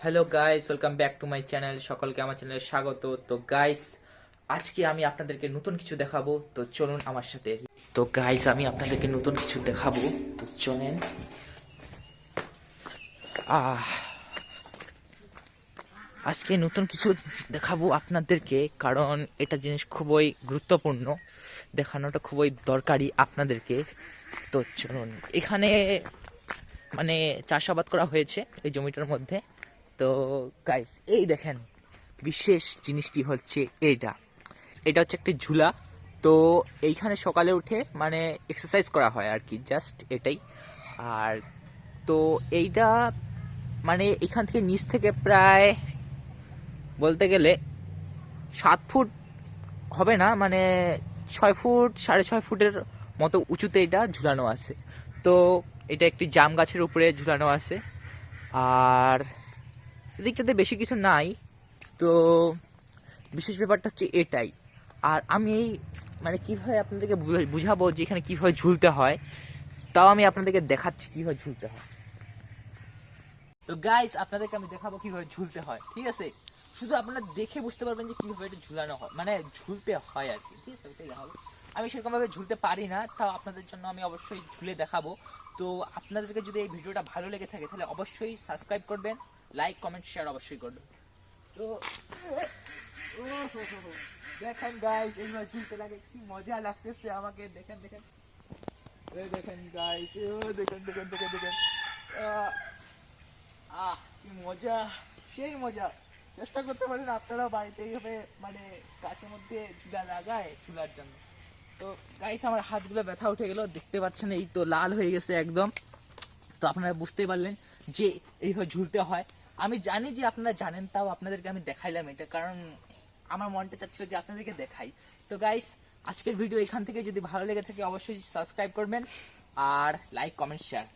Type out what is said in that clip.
Hello guys welcome back to my channel সকলকে আমার চ্যানেলে স্বাগত। তো গাইস আজকে আমি আপনাদেরকে নতুন কিছু দেখাবো। তো চলুন আমার সাথে। তো গাইস আমি আপনাদেরকে নতুন কিছু দেখাবো। তো চলেন। আহ আজকে নতুন কিছু দেখাবো আপনাদেরকে, কারণ এটা জিনিস খুবই গুরুত্বপূর্ণ। দেখানোটা খুবই দরকারি আপনাদেরকে। তো চলুন, এখানে মানে চাষাবাদ করা হয়েছে এই জমিটার মধ্যে। তো গাইস এই দেখেন, বিশেষ জিনিসটি হচ্ছে এইটা। এটা হচ্ছে একটি ঝুলা। তো এইখানে সকালে উঠে মানে এক্সারসাইজ করা হয় আর কি জাস্ট এটাই। আর তো এইটা মানে এখান থেকে নিচ থেকে প্রায় বলতে গেলে সাত ফুট হবে না মানে ছয় ফুট, সাড়ে ছয় ফুটের মতো উঁচুতে এটা ঝুলানো আছে। তো এটা একটি জাম গাছের উপরে ঝুলানো আছে। আর এদিকটাতে বেশি কিছু নাই। তো বিশেষ ব্যাপারটা হচ্ছে এটাই। আর আমি এই মানে কীভাবে আপনাদেরকে বুঝা- বুঝাবো যে এখানে কীভাবে ঝুলতে হয়, তাও আমি আপনাদেরকে দেখাচ্ছি কীভাবে ঝুলতে হয়। তো গাইস আপনাদেরকে আমি দেখাবো কীভাবে ঝুলতে হয়, ঠিক আছে? শুধু আপনারা দেখে বুঝতে পারবেন যে কীভাবে এটা ঝুলানো হয় মানে ঝুলতে হয় আর কি, ঠিক আছে? ওটাই দেখাবো আমি সেরকমভাবে ঝুলতে পারি না, তাও আপনাদের জন্য আমি অবশ্যই ঝুলে দেখাবো। তো আপনাদেরকে যদি এই ভিডিওটা ভালো লেগে থাকে, তাহলে অবশ্যই সাবস্ক্রাইব করবেন, লাইক, কমেন্ট, শেয়ার অবশ্যই করবেন। তো। দেখেন গাইস এইভাবে ঝুলতে লাগে, কি মজা লাগতেছে আমাকে, দেখেন দেখেন। দেখেন গাইস দেখেন দেখেন দেখেন দেখেন। আহ, কি মজা, সেই মজা। চেষ্টা করতে পারেন, আপনারাও বাড়িতে এইভাবে মানে গাছের মধ্যে ঝুলা লাগায় ঝুলার জন্য। তো গাইস আমার হাতগুলো ব্যথা উঠে গেল, দেখতে পাচ্ছেন, এই তো লাল হয়ে গেছে একদম। তো আপনারা বুঝতেই পারলেন যে এইভাবে ঝুলতে হয়। আমি জানি যে আপনারা জানেন, তাও আপনাদেরকে আমি দেখাইলাম এটা, কারণ আমার মনটা চাচ্ছিল যে আপনাদেরকে দেখাই। তো গাইস আজকের ভিডিও এখান থেকে যদি ভালো লেগে থাকে, অবশ্যই সাবস্ক্রাইব করবেন, আর লাইক কমেন্ট শেয়ার